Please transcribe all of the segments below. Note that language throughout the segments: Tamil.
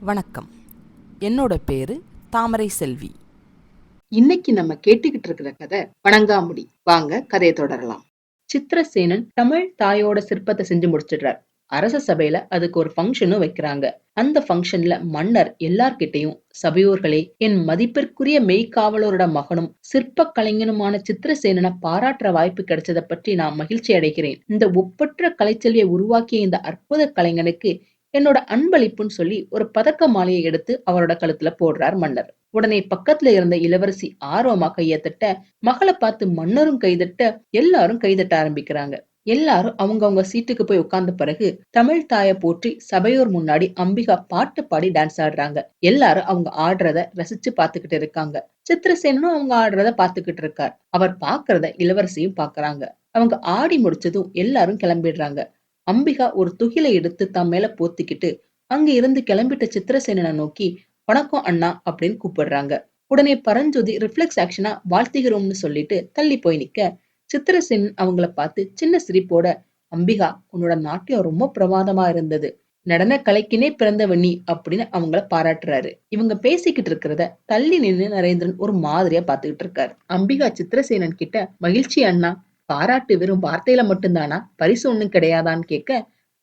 வணக்கம். என்னோட பேரு தாமரை செல்வி. இன்னைக்கு நம்ம கேட்டுக்கிட்டு இருக்கிற கதை வணங்காமுடி. வாங்க கதையை தொடரலாம். சித்திரசேனன் தமிழ் தாயோட சிற்பத்தை செஞ்சு முடிச்சிடுறார். அரச சபையில அதுக்கு ஒரு ஃபங்க்ஷனும் வைக்கிறாங்க. அந்த ஃபங்க்ஷன்ல மன்னர் எல்லார்கிட்டையும் சபையோர்களே என் மதிப்பிற்குரிய மெய்க்காவலரோட மகனும் சிற்ப கலைஞனுமான சித்திரசேனனை பாராட்டுற வாய்ப்பு கிடைச்சதை பற்றி நான் மகிழ்ச்சி அடைகிறேன். இந்த ஒப்பற்ற கலைச்செல்வியை உருவாக்கிய இந்த அற்புத கலைஞனுக்கு என்னோட அன்பளிப்புன்னு சொல்லி ஒரு பதக்க மாலையை எடுத்து அவரோட கழுத்துல போடுறார் மன்னர். உடனே பக்கத்துல இருந்த இளவரசி ஆர்வமா கையத்தட்ட மகளை பார்த்து மன்னரும் கைதட்ட எல்லாரும் கைதட்ட ஆரம்பிக்கிறாங்க. எல்லாரும் அவங்கவுங்க சீட்டுக்கு போய் உட்கார்ந்த பிறகு தமிழ் தாய போற்றி சபையோர் முன்னாடி அம்பிகா பாட்டு பாடி டான்ஸ் ஆடுறாங்க. எல்லாரும் அவங்க ஆடுறத ரசிச்சு பாத்துக்கிட்டு இருக்காங்க. சித்திரசேனனும் அவங்க ஆடுறத பாத்துக்கிட்டு இருக்கார். அவர் பாக்குறத இளவரசியும் பாக்குறாங்க அவங்க ஆடி முடிச்சதும் எல்லாரும் கிளம்பிடுறாங்க. அம்பிகா ஒரு துகிலை எடுத்து தம் மேல போத்திக்கிட்டு அங்க இருந்து கிளம்பிட்ட சித்திரசேனனை நோக்கி வணக்கம் அண்ணா அப்படின்னு கூப்பிடுறாங்க. உடனே பரஞ்சோதி ரிஃப்ளெக்ஸ் ஆக்ஷனா வாழ்த்துகிறோம்னு சொல்லிட்டு தள்ளி போய் நிக்க. சித்திரசேனன் அவங்கள பார்த்து சின்ன சிரிப்போட அம்பிகா உன்னோட நாட்டியம் ரொம்ப பிரமாதமா இருந்தது. நடன கலைக்கினே பிறந்தவ நீ அப்படின்னு அவங்கள பாராட்டுறாரு. இவங்க பேசிக்கிட்டு இருக்கிறத தள்ளி நின்னு நரேந்திரன் ஒரு மாதிரியா பாத்துக்கிட்டு இருக்காரு. அம்பிகா சித்திரசேனன் கிட்ட மகிழ்ச்சி அண்ணா பாராட்டு வெறும் வார்த்தையில மட்டும்தானா? பரிசு ஒண்ணும் கிடையாதான்னு கேட்க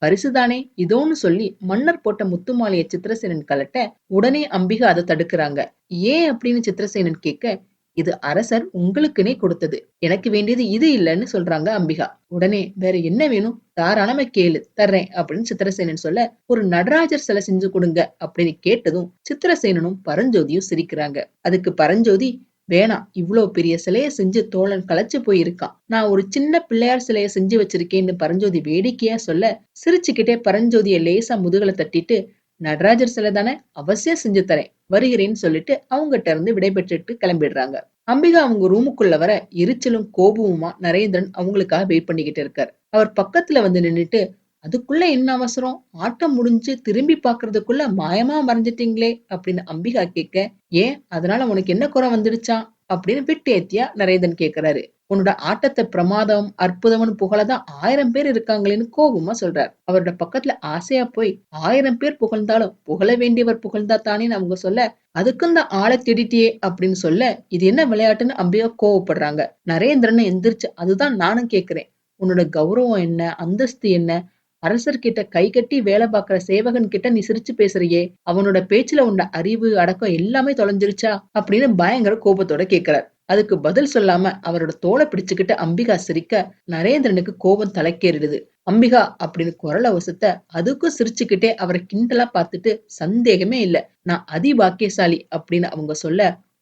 பரிசுதானே இதோன்னு சொல்லி மன்னர் போட்ட முத்துமாலைய சித்திரசேனன் கலட்ட உடனே அம்பிகா அதை தடுக்கிறாங்க. ஏன் அப்படின்னு சித்திரசேனன் கேட்க இது அரசர் உங்களுக்குனே கொடுத்தது. எனக்கு வேண்டியது இது இல்லைன்னு சொல்றாங்க அம்பிகா. உடனே வேற என்ன வேணும்? தாராளமா கேளு தர்றேன் அப்படின்னு சித்திரசேனன் சொல்ல ஒரு நடராஜர் சிலை செஞ்சு கொடுங்க அப்படின்னு கேட்டதும் சித்திரசேனனும் பரஞ்சோதியும் சிரிக்கிறாங்க. அதுக்கு பரஞ்சோதி வேணாம் இவ்வளவு பெரிய சிலைய செஞ்சு தோழன் களைச்சு போயிருக்கான். நான் ஒரு சின்ன பிள்ளையார் சிலைய செஞ்சு வச்சிருக்கேன்னு பரஞ்சோதி வேடிக்கையா சொல்ல சிரிச்சுக்கிட்டே பரஞ்சோதிய லேசா முதுகலை தட்டிட்டு நடராஜர் சிலை தானே அவசியம் செஞ்சு தரேன் வருகிறேன்னு சொல்லிட்டு அவங்ககிட்ட இருந்து விடைபெற்றுட்டு கிளம்பிடுறாங்க. அம்பிகா அவங்க ரூமுக்குள்ள வர எரிச்சலும் கோபமுமா நரேந்திரன் அவங்களுக்காக வெயிட் பண்ணிக்கிட்டு இருக்கார். அவர் பக்கத்துல வந்து நின்னுட்டு அதுக்குள்ள என்ன அவசரம்? ஆட்டம் முடிஞ்சு திரும்பி பாக்குறதுக்குள்ள மாயமா மறைஞ்சிட்டீங்களே அப்படின்னு அம்பிகா கேட்க ஏன்? அதனால உனக்கு என்ன குறை வந்துடுச்சா? அப்படின்னு விட்டு ஏத்தியா நரேந்திரன் கேக்குறாரு. உன்னோட ஆட்டத்தை பிரமாதம் அற்புதம்னு புகழதான் ஆயிரம் பேர் இருக்காங்களேன்னு கோபமா சொல்றார். அவரோட பக்கத்துல ஆசையா போய் ஆயிரம் பேர் புகழ்ந்தாலும் புகழ வேண்டியவர் புகழ்ந்தா தானேன்னு அவங்க சொல்ல அதுக்கும் தான் ஆளை திடிட்டியே அப்படின்னு சொல்ல இது என்ன விளையாட்டுன்னு அம்பிகா கோவப்படுறாங்க. நரேந்திரன் எந்திரிச்சு அதுதான் நானும் கேக்குறேன். உன்னோட கௌரவம் என்ன? அந்தஸ்து என்ன? அரசர்கிட்ட கை கட்டி வேலை பார்க்கிற சேவகன் கிட்ட நீ சிரிச்சு பேசுறியே. அவனோட பேச்சுல உண்ட அறிவு அடக்கம் எல்லாமே தொலைஞ்சிருச்சா? அப்படின்னு பயங்கர கோபத்தோட கேக்குறார். அதுக்கு பதில் சொல்லாம அவரோட தோலை பிடிச்சுக்கிட்டு அம்பிகா சிரிக்க நரேந்திரனுக்கு கோபம் தலைக்கேறிடுது. அம்பிகா அப்படின்னு குரல வசத்த அதுக்கும் சிரிச்சுக்கிட்டே அவரை கிண்டலா பார்த்துட்டு சந்தேகமே இல்ல. நான் அதி பாக்கியசாலி அப்படின்னு அவங்க சொல்ல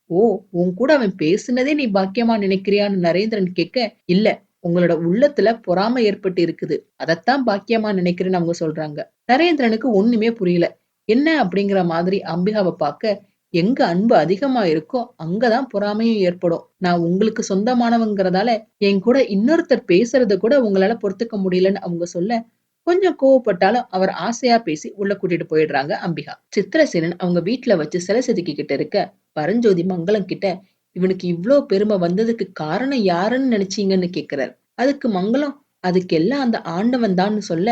ஓ உன் கூட அவன் பேசுனதே நீ பாக்கியமா நினைக்கிறியான்னு நரேந்திரன் கேட்க இல்ல உங்களோட உள்ளத்துல பொறாமை ஏற்பட்டு இருக்குது. அதத்தான் பாக்கியமா நினைக்கிறேன்னு அவங்க சொல்றாங்க. நரேந்திரனுக்கு ஒண்ணுமே புரியல. என்ன அப்படிங்கிற மாதிரி அம்பிகாவை பார்க்க எங்க அன்பு அதிகமா இருக்கோ அங்கதான் பொறாமையும் ஏற்படும். நான் உங்களுக்கு சொந்தமானவங்கிறதால என் கூட இன்னொருத்தர் பேசுறத கூட உங்களால பொறுத்துக்க முடியலன்னு அவங்க சொல்ல கொஞ்சம் கோவப்பட்டாலும் அவர் ஆசையா பேசி உள்ள கூட்டிட்டு போயிடுறாங்க அம்பிகா. சித்திரசேனன் அவங்க வீட்டுல வச்சு சிலை செதுக்கிக்கிட்டு இருக்க பரஞ்சோதி மங்களம் கிட்ட இவனுக்கு இவ்ளோ பெருமை வந்ததுக்கு காரணம் யாருன்னு நினைச்சீங்கன்னு கேக்குறார். அதுக்கு மங்களம் அதுக்கெல்லாம் அந்த ஆண்டவன் தான்னு சொல்ல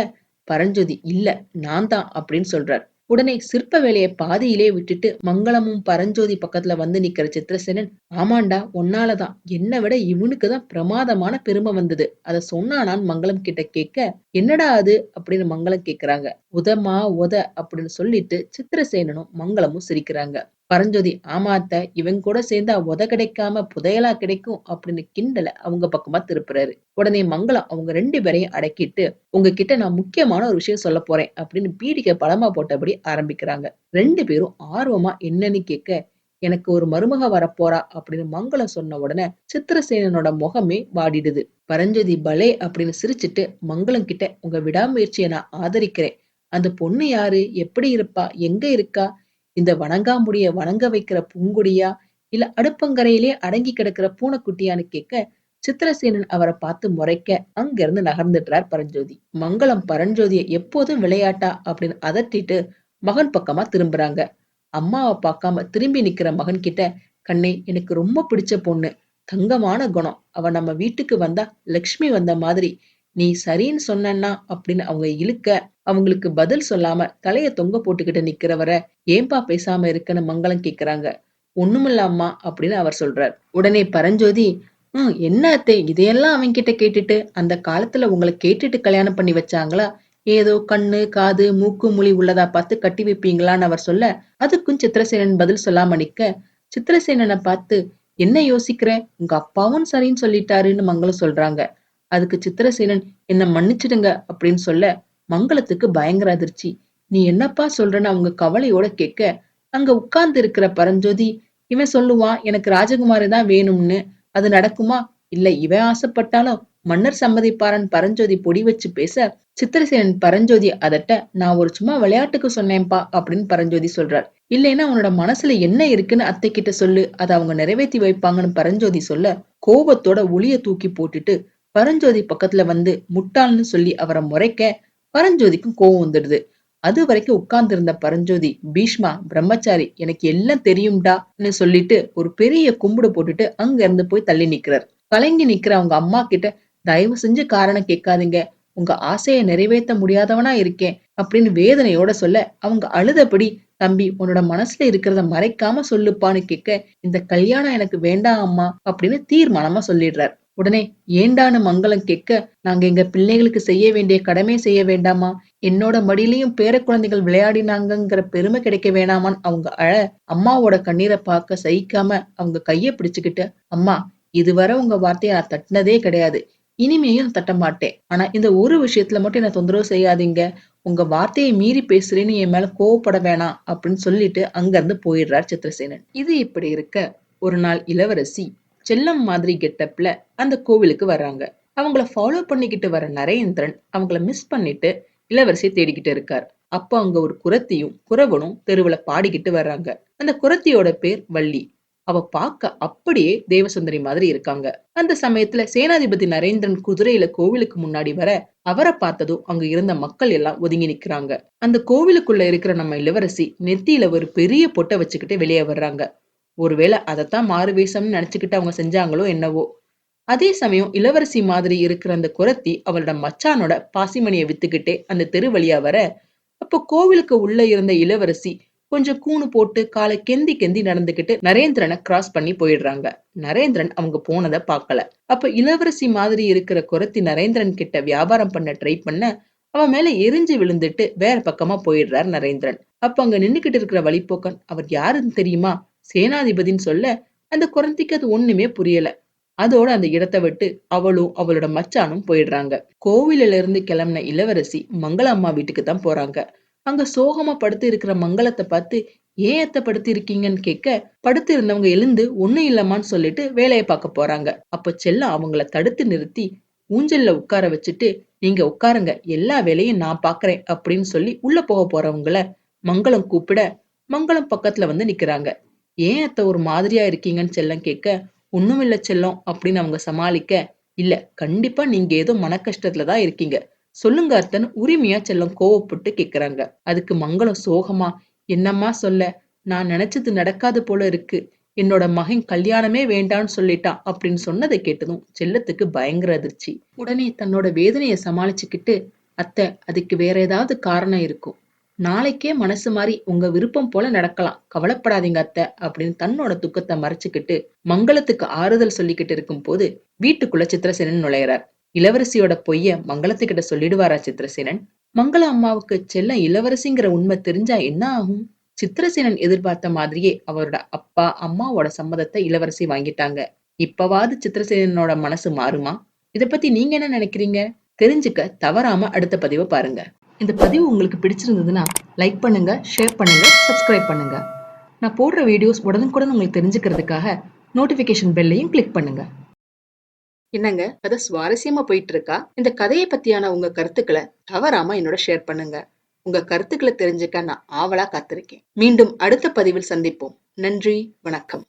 பரஞ்சோதி இல்ல நான் தான் அப்படின்னு சொல்றார். உடனே சிற்ப வேலையை பாதியிலே விட்டுட்டு மங்களமும் பரஞ்சோதி பக்கத்துல வந்து நிக்கிற சித்திரசேனன் ஆமாண்டா ஒன்னாலதான் என்னை விட இவனுக்கு தான் பிரமாதமான பெருமை வந்தது. அத சொன்னானான் மங்களம் கிட்ட கேட்க என்னடா அது? அப்படின்னு மங்களம் கேக்குறாங்க. உதமா உத அப்படின்னு சொல்லிட்டு சித்திரசேனனும் மங்களமும் சிரிக்கிறாங்க. பரஞ்சோதி ஆமாத்த இவன் கூட சேர்ந்தா உத கிடைக்காம புதையலா கிடைக்கும் அப்படின்னு கிண்டல அவங்க பக்கமா திருப்புறாரு. உடனே மங்களம் அவங்க ரெண்டு பேரையும் அடக்கிட்டு உங்ககிட்ட நான் முக்கியமான ஒரு விஷயம் சொல்ல போறேன் அப்படின்னு பீடிக்க பழமா போட்டபடி ஆரம்பிக்கிறாங்க. ரெண்டு பேரும் ஆர்வமா என்னன்னு கேட்க எனக்கு ஒரு மருமக வரப்போறா அப்படின்னு மங்களம் சொன்ன உடனே சித்திரசேனனோட முகமே வாடிடுது. பரஞ்சோதி பலே அப்படின்னு சிரிச்சிட்டு மங்களம் கிட்ட உங்க விடாமுயற்சியை நான் ஆதரிக்கிறேன். அந்த பொண்ணு யாரு? எப்படி இருப்பா? எங்க இருக்கா? இந்த வணங்காமுடிய வணங்க வைக்கிற பூங்குடியா இல்ல அடுப்பங்கரையிலே அடங்கி கிடக்கிற பூனைக்குட்டியான்னு கேட்க சித்திரசேனன் அவரை பார்த்து முறைக்க அங்கிருந்து நகர்ந்துட்டார் பரஞ்சோதி. மங்களம் பரஞ்சோதியை எப்போதும் விளையாட்டா அப்படின்னு அதட்டிட்டு மகன் பக்கமா திரும்புறாங்க. அம்மாவை பார்க்காம திரும்பி நிக்கிற மகன் கிட்ட கண்ணே எனக்கு ரொம்ப பிடிச்ச பொண்ணு. தங்கமான குணம். அவ நம்ம வீட்டுக்கு வந்தா லக்ஷ்மி வந்த மாதிரி நீ சரின்னு சொன்னன்னா அப்படின்னு அவங்க இழுக்க அவங்களுக்கு பதில் சொல்லாம தலைய தொங்க போட்டுக்கிட்டு நிக்கிறவரை ஏன்பா பேசாம இருக்கன்னு மங்களம் கேக்குறாங்க. ஒண்ணுமில்லாமா அப்படின்னு அவர் சொல்றார். உடனே பரஞ்சோதி ஹம் என்ன அத்தை? இதையெல்லாம் அவன் கிட்ட கேட்டுட்டு அந்த காலத்துல உங்களை கேட்டுட்டு கல்யாணம் பண்ணி வச்சாங்களா? ஏதோ கண்ணு காது மூக்கு மொழி உள்ளதா பார்த்து கட்டி வைப்பீங்களான்னு அவர் சொல்ல அதுக்கும் சித்திரசேனன் பதில் சொல்லாம நிக்க சித்திரசேனனை பார்த்து என்ன யோசிக்கிற? உங்க அப்பாவும் சரின்னு சொல்லிட்டாருன்னு மங்களம் சொல்றாங்க. அதுக்கு சித்திரசேனன் என்ன மன்னிச்சிடுங்க அப்படின்னு சொல்ல மங்களத்துக்கு பயங்கர அதிர்ச்சி. நீ என்னப்பா சொல்றன்னு அவங்க கவலையோட கேட்க அங்க உட்கார்ந்து இருக்கிற பரஞ்சோதி இவன் சொல்லுவான் எனக்கு ராஜகுமாரி தான் வேணும்னு. அது நடக்குமா? இல்ல இவன் ஆசைப்பட்டாலும் மன்னர் சம்மதிப்பாரன் பரஞ்சோதி பொடி வச்சு பேச சித்திரசேனன் பரஞ்சோதி அதட்ட நான் ஒரு சும்மா விளையாட்டுக்கு சொன்னேன்பா அப்படின்னு பரஞ்சோதி சொல்றார். இல்லைன்னா உன்னோட மனசுல என்ன இருக்குன்னு அத்தை கிட்ட சொல்லு அதை அவங்க நிறைவேற்றி வைப்பாங்கன்னு பரஞ்சோதி சொல்ல கோபத்தோட ஒளிய தூக்கி போட்டுட்டு பரஞ்சோதி பக்கத்துல வந்து முட்டாள்னு சொல்லி அவரை முறைக்க பரஞ்சோதிக்கும் கோவம் வந்துடுது. அது வரைக்கும் உட்கார்ந்து இருந்த பரஞ்சோதி பீஷ்மா பிரம்மச்சாரி எனக்கு எல்லாம் தெரியும்டான்னு சொல்லிட்டு ஒரு பெரிய கும்பிடு போட்டுட்டு அங்க இருந்து போய் தள்ளி நிக்கிறார். கலங்கி நிக்கிற அவங்க அம்மா கிட்ட தயவு செஞ்சு காரணம் கேட்காதீங்க. உங்க ஆசையை நிறைவேற்ற முடியாதவனா இருக்கேன் அப்படின்னு வேதனையோட சொல்ல அவங்க அழுதபடி தம்பி உன்னோட மனசுல இருக்கிறத மறைக்காம சொல்லுப்பான்னு கேட்க இந்த கல்யாணம் எனக்கு வேண்டாம் அம்மா அப்படின்னு தீர்மானமா சொல்லிடுறார். உடனே ஏண்டான்னு மங்களம் கேட்க நாங்க எங்க பிள்ளைகளுக்கு செய்ய வேண்டிய கடமை செய்ய வேண்டாமா? என்னோட மடியிலையும் பேர குழந்தைகள் விளையாடினாங்கிற பெருமை கிடைக்க வேணாமான்னு அவங்க அழ அம்மாவோட கண்ணீரை பார்க்க சகிக்காம அவங்க கைய பிடிச்சுக்கிட்டு அம்மா இதுவரை உங்க வார்த்தையை நான் தட்டினதே கிடையாது. இனிமேயும் தட்ட மாட்டேன். ஆனா இந்த ஒரு விஷயத்துல மட்டும் என்ன தொந்தரவு செய்யாதீங்க. உங்க வார்த்தையை மீறி பேசுறேன்னு என் மேல கோவப்பட வேணாம் அப்படின்னு சொல்லிட்டு அங்க இருந்து போயிடுறார் சித்திரசேனன். இது இப்படி இருக்க ஒரு நாள் இளவரசி செல்லம் மாதிரி கெட்டப்ல அந்த கோவிலுக்கு வர்றாங்க. அவங்கள ஃபாலோ பண்ணிக்கிட்டு வர நரேந்திரன் அவங்கள மிஸ் பண்ணிட்டு இளவரசி தேடிக்கிட்டு இருக்கார். அப்போ அங்க ஒரு குரத்தியும் குறவனும் தெருவுல பாடிக்கிட்டு வர்றாங்க. அந்த குரத்தியோட பேர் வள்ளி. அவ பார்க்க அப்படியே தேவசுந்தரி மாதிரி இருக்காங்க. அந்த சமயத்துல சேனாதிபதி நரேந்திரன் குதிரையில கோவிலுக்கு முன்னாடி வர அவரை பார்த்ததும் அங்க இருந்த மக்கள் எல்லாம் ஒதுங்கி நிக்கிறாங்க. அந்த கோவிலுக்குள்ள இருக்கிற நம்ம இளவரசி நெத்தியில ஒரு பெரிய பொட்டை வச்சுக்கிட்டு வெளியே வர்றாங்க. ஒருவேளை அதைத்தான் மாறு வேஷம்னு நினைச்சுக்கிட்டு அவங்க செஞ்சாங்களோ என்னவோ. அதே சமயம் இளவரசி மாதிரி இருக்கிற அந்த குரத்தி அவளோட மச்சானோட பாசிமணியை வித்துக்கிட்டே அந்த தெரு வழியா வர அப்போ கோவிலுக்கு உள்ள இருந்த இளவரசி கொஞ்சம் கூணு போட்டு காலை கெந்தி கெந்தி நடந்துகிட்டு நரேந்திரனை கிராஸ் பண்ணி போயிடுறாங்க. நரேந்திரன் அவங்க போனதை பார்க்கல. அப்ப இளவரசி மாதிரி இருக்கிற குரத்தி நரேந்திரன் கிட்ட வியாபாரம் பண்ண ட்ரை பண்ண அவன் மேல எரிஞ்சு விழுந்துட்டு வேற பக்கமா போயிடுறார் நரேந்திரன். அப்ப அங்க நின்னுகிட்டு இருக்கிற வழிப்போக்கன் அவர் யாருன்னு தெரியுமா? சேனாதிபதின்னு சொல்ல அந்த குரத்திக்கு அது ஒண்ணுமே புரியல. அதோட அந்த இடத்தை விட்டு அவளும் அவளோட மச்சானும் போயிடுறாங்க. கோவிலில இருந்து கிளம்பின இளவரசி மங்கள அம்மா வீட்டுக்கு தான் போறாங்க. அங்க சோகமா படுத்து இருக்கிற மங்களத்தை பார்த்து ஏன் எத்த படுத்து இருக்கீங்கன்னு கேட்க படுத்து இருந்தவங்க எழுந்து ஒண்ணும் இல்லம்மான்னு சொல்லிட்டு வேலையை பார்க்க போறாங்க. அப்ப செல்லம் அவங்கள தடுத்து நிறுத்தி ஊஞ்சல்ல உட்கார வச்சுட்டு நீங்க உட்காருங்க எல்லா வேலையும் நான் பாக்குறேன் அப்படின்னு சொல்லி உள்ள போக போறவங்கள மங்களம் கூப்பிட மங்களம் பக்கத்துல வந்து நிக்கிறாங்க. ஏன் அத்த ஒரு மாதிரியா இருக்கீங்கன்னு செல்லம் கேட்க ஒண்ணுமில்ல செல்லம் அப்படின்னு அவங்க சமாளிக்க இல்ல கண்டிப்பா நீங்க ஏதோ மன கஷ்டத்துல தான் இருக்கீங்க. சொல்லுங்க அர்த்தன் உரிமையா செல்லம் கோவப்பட்டு கேக்குறாங்க. அதுக்கு மங்களம் சோகமா என்னம்மா சொல்ல நான் நினைச்சது நடக்காது போல இருக்கு. என்னோட மகன் கல்யாணமே வேண்டான்னு சொல்லிட்டான் அப்படின்னு சொன்னதை கேட்டதும் செல்லத்துக்கு பயங்கர அதிர்ச்சி. உடனே தன்னோட வேதனையை சமாளிச்சுக்கிட்டு அத்தை அதுக்கு வேற ஏதாவது காரணம் இருக்கும் நாளைக்கே மனசு மாறி உங்க விருப்பம் போல நடக்கலாம். கவலைப்படாதீங்க அத்தை அப்படின்னு தன்னோட துக்கத்தை மறைச்சுக்கிட்டு மங்களத்துக்கு ஆறுதல் சொல்லிக்கிட்டு இருக்கும் போது வீட்டுக்குள்ள சித்திரசேனன் நுழையிறார். இளவரசியோட பொய்ய மங்களத்துக்கிட்ட சொல்லிடுவாரா சித்திரசேனன்? மங்கள அம்மாவுக்கு செல்ல இளவரசிங்கிற உண்மை தெரிஞ்சா என்ன ஆகும்? சித்திரசேனன் எதிர்பார்த்த மாதிரியே அவரோட அப்பா அம்மாவோட சம்மதத்தை இளவரசி வாங்கிட்டாங்க. இப்பவாது சித்திரசேனனோட மனசு மாறுமா? இத பத்தி நீங்க என்ன நினைக்கிறீங்க? தெரிஞ்சுக்க தவறாம அடுத்த பதிவை பாருங்க. இந்த பதிவு உங்களுக்கு பிடிச்சிருந்ததுன்னா லைக் பண்ணுங்க ஷேர் பண்ணுங்க சப்ஸ்கிரைப் பண்ணுங்க. நான் போடுற வீடியோஸ் உடனுக்குடன் உங்களுக்கு தெரிஞ்சுக்கிறதுக்காக நோட்டிபிகேஷன் பெல்லையும் கிளிக் பண்ணுங்க. என்னங்க கதை சுவாரஸ்யமா போயிட்டு இருக்கா இந்த கதையை பத்தியான உங்க கருத்துக்களை தவறாம என்னோட ஷேர் பண்ணுங்க. உங்க கருத்துக்களை தெரிஞ்சுக்க நான் ஆவலா காத்திருக்கேன். மீண்டும் அடுத்த பதிவில் சந்திப்போம். நன்றி வணக்கம்.